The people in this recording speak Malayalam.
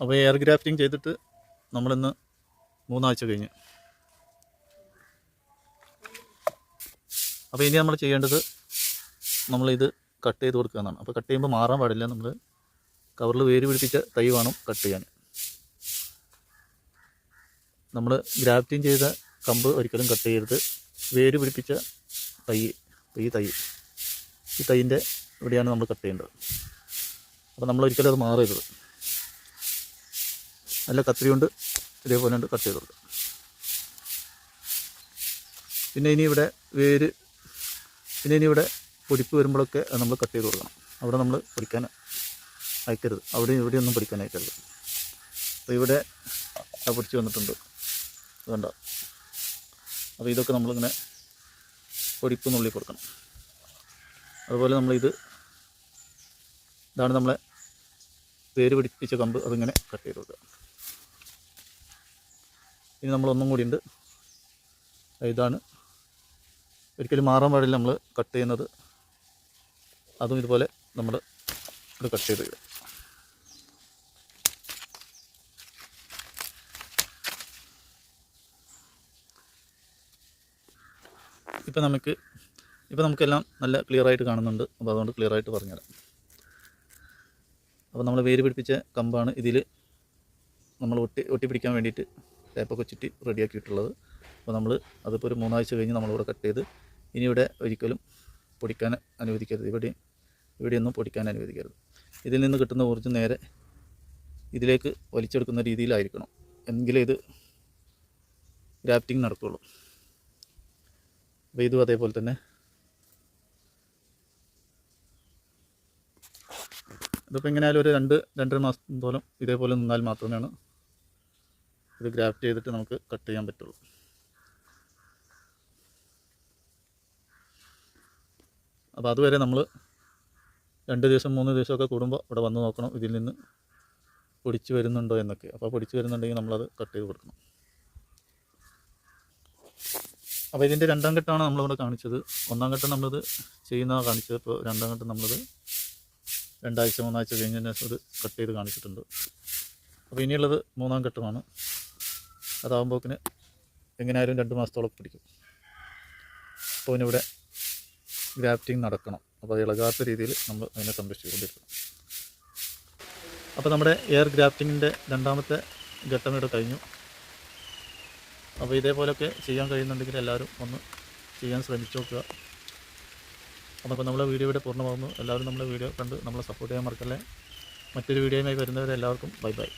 അപ്പോൾ എയർ ഗ്രാഫ്റ്റിംഗ് ചെയ്തിട്ട് നമ്മളിന്ന് മൂന്നാഴ്ച കഴിഞ്ഞ്. അപ്പോൾ ഇനി നമ്മൾ ചെയ്യേണ്ടത് നമ്മളിത് കട്ട് ചെയ്ത് കൊടുക്കുക എന്നാണ്. അപ്പോൾ കട്ട് ചെയ്യുമ്പോൾ മാറാൻ പാടില്ല. നമ്മൾ കവറിൽ വേര് പിടിപ്പിച്ച തൈ വേണം കട്ട് ചെയ്യാൻ. നമ്മൾ ഗ്രാഫ്റ്റിംഗ് ചെയ്ത കമ്പ് ഒരിക്കലും കട്ട് ചെയ്യരുത്. വേര് പിടിപ്പിച്ച തൈ ഈ തൈ ഈ തൈന്റെ ഇവിടെയാണ് നമ്മൾ കട്ട് ചെയ്യേണ്ടത്. അപ്പോൾ നമ്മൾ ഒരിക്കലും അത് മാറരുത്. നല്ല കത്രി കൊണ്ട് ഇതേപോലെ ഉണ്ട് കട്ട് ചെയ്ത് പിന്നെ ഇനി ഇവിടെ വേര് പിന്നെ ഇനി ഇവിടെ പൊടിപ്പ് വരുമ്പോഴൊക്കെ നമ്മൾ കട്ട് ചെയ്ത് കൊടുക്കണം. അവിടെ നമ്മൾ പൊടിക്കാൻ അയക്കരുത്. അവിടെ ഇവിടെയൊന്നും പൊടിക്കാൻ അയക്കരുത്. അപ്പോൾ ഇവിടെ പൊടിച്ച് വന്നിട്ടുണ്ട്. അതുകൊണ്ട് അപ്പോൾ ഇതൊക്കെ നമ്മളിങ്ങനെ പൊടിപ്പ് നുള്ളി കൊടുക്കണം. അതുപോലെ നമ്മളിത് ഇതാണ് നമ്മളെ പേര് പിടിപ്പിച്ച കമ്പ് അതിങ്ങനെ കട്ട് ചെയ്ത് കൊടുക്കുക. ഇനി നമ്മൾ ഒന്നും കൂടി ഉണ്ട്. ഇതാണ്. ഒരിക്കലും മാറാൻ പാടില്ല നമ്മൾ കട്ട് ചെയ്യുന്നത്. അതും ഇതുപോലെ നമ്മൾ ഇത് കട്ട് ചെയ്ത് ഇപ്പം നമുക്ക് ഇപ്പം നമുക്കെല്ലാം നല്ല ക്ലിയർ ആയിട്ട് കാണുന്നുണ്ട്. അപ്പോൾ അതുകൊണ്ട് ക്ലിയർ ആയിട്ട് പറഞ്ഞുതരാം. അപ്പോൾ നമ്മൾ വേര് പിടിപ്പിച്ച കമ്പാണ് ഇതിൽ നമ്മൾ ഒട്ടി ഒട്ടി പിടിക്കാൻ വേണ്ടിയിട്ട് ടേപ്പൊക്കെ ചുറ്റി റെഡിയാക്കിയിട്ടുള്ളത്. അപ്പോൾ നമ്മൾ അതിപ്പോൾ ഒരു മൂന്നാഴ്ച കഴിഞ്ഞ് നമ്മളിവിടെ കട്ട് ചെയ്ത് ഇനി ഇവിടെ ഒരിക്കലും പൊടിക്കാൻ അനുവദിക്കരുത്. ഇവിടെ ഇവിടെയൊന്നും പൊടിക്കാൻ അനുവദിക്കരുത്. ഇതിൽ നിന്ന് കിട്ടുന്ന ഊർജം നേരെ ഇതിലേക്ക് വലിച്ചെടുക്കുന്ന രീതിയിലായിരിക്കണം. എങ്കിലേ ഇത് ഗ്രാഫ്റ്റിംഗ് നടക്കുകയുള്ളൂ അപ്പോൾ ഇതും അതേപോലെ തന്നെ ഇതിപ്പോൾ എങ്ങനെയായാലും ഒരു രണ്ട് രണ്ടര മാസത്തോളം പോലും ഇതേപോലെ നിന്നാൽ മാത്രമേ ഇത് ഗ്രാഫ്റ്റ് ചെയ്തിട്ട് നമുക്ക് കട്ട് ചെയ്യാൻ പറ്റുള്ളൂ. അപ്പോൾ അതുവരെ നമ്മൾ രണ്ട് ദിവസം മൂന്ന് ദിവസമൊക്കെ കൂടുമ്പോൾ ഇവിടെ വന്ന് നോക്കണം ഇതിൽ നിന്ന് പൊടിച്ച് വരുന്നുണ്ടോ എന്നൊക്കെ. അപ്പോൾ പൊടിച്ച് വരുന്നുണ്ടെങ്കിൽ നമ്മളത് കട്ട് ചെയ്ത് കൊടുക്കണം. അപ്പോൾ ഇതിന്റെ രണ്ടാം ഘട്ടമാണ് നമ്മളിവിടെ കാണിച്ചത്. ഒന്നാം ഘട്ടം നമ്മളിത് ചെയ്യുന്ന കാണിച്ചത്. ഇപ്പോൾ രണ്ടാം ഘട്ടം നമ്മളിത് രണ്ടാഴ്ച മൂന്നാഴ്ച കഴിഞ്ഞതിന് ശേഷം ഇത് കട്ട് ചെയ്ത് കാണിച്ചിട്ടുണ്ട്. അപ്പോൾ ഇനിയുള്ളത് മൂന്നാം ഘട്ടമാണ്. അതാകുമ്പോക്കിന് എങ്ങനെയായാലും രണ്ട് മാസത്തോളം പിടിക്കും. അപ്പോൾ ഇവിടെ ഗ്രാഫ്റ്റിംഗ് നടക്കണം. അപ്പോൾ അത് ഇളകാത്ത രീതിയിൽ നമ്മൾ അതിനെ സംരക്ഷിച്ചുകൊണ്ടിരിക്കണം. അപ്പോൾ നമ്മുടെ എയർ ഗ്രാഫ്റ്റിങ്ങിന്റെ രണ്ടാമത്തെ ഘട്ടം ഇവിടെ കഴിഞ്ഞു. അപ്പോൾ ഇതേപോലെയൊക്കെ ചെയ്യാൻ കഴിയുന്നുണ്ടെങ്കിൽ എല്ലാവരും ഒന്ന് ചെയ്യാൻ ശ്രമിച്ചു നോക്കുക. അപ്പോൾ നമ്മളെ വീഡിയോ ഇവിടെ പൂർണമാകുന്നു. എല്ലാവരും നമ്മളെ വീഡിയോ കണ്ട് നമ്മളെ സപ്പോർട്ട് ചെയ്യാൻ മറക്കല്ലേ. മറ്റൊരു വീഡിയോയുമായി വരുന്നവരെ എല്ലാവർക്കും ബൈ ബൈ.